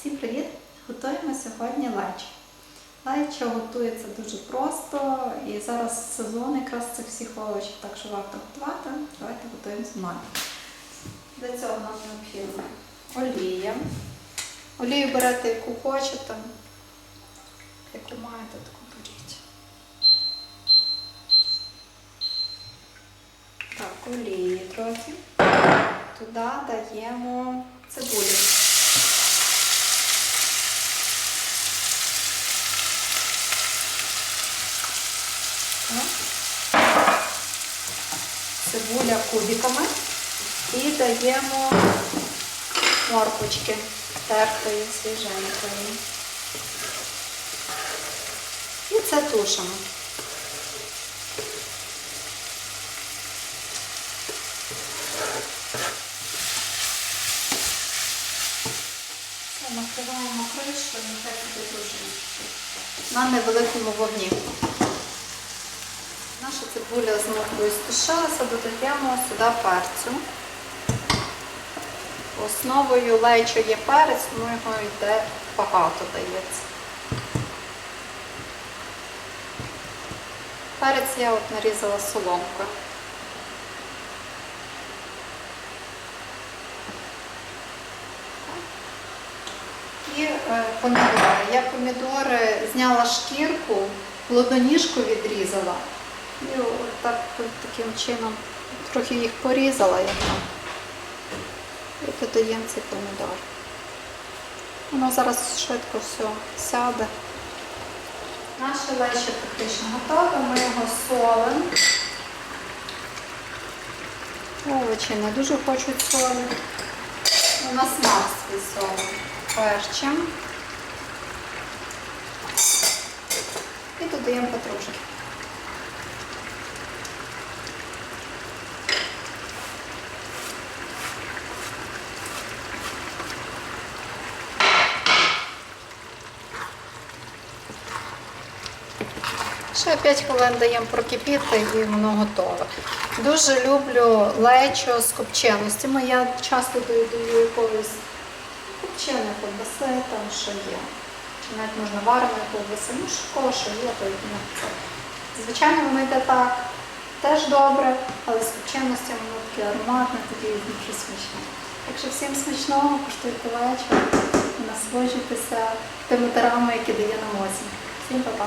Всім привіт! Готуємо сьогодні лечо. Лечо готується дуже просто і зараз сезон якраз цих всіх овочів, так що варто готувати. Давайте готуємо з мною. Для цього нам необхідна олія. Олію берете, яку хочете, яку маєте, таку беріть. Так, олії трохи. Туди даємо цибулю. Цибуля кубиками і даємо морквочки тертої, свіженької. І це тушимо. Все, накриваємо кришкою, нехай буде тушимо. На невеликому вогні. Наша цибуля з морквою стушилася, додаємо сюди перцю. Основою лечо є перець, тому його йде багато дається. Перець я от нарізала соломкою. І е, помідори. Я помідори зняла шкірку, плодоніжку відрізала. І от так, таким чином трохи їх порізала як там. І додаємо цей помідор. Воно зараз швидко все сяде. Наше лечо практично готове, ми його солимо. Овочі не дуже хочуть солі. У нас смак свій солі. І додаємо петрушки. Ще 5 хвилин даємо прокипіти і воно готове. Дуже люблю лечо з копченостями. Я часто додаю якоїсь копченої ковбаси, там що є. Навіть можна вареної ковбаси, ну кого що є, то це. Звичайно, воно йде так теж добре, але з копченостями воно таке ароматне, таке і дуже смачне. Так що всім смачного, куштуйте лечо насолоджуйтеся тими тарами, які дає нам осінь. Всім па-па!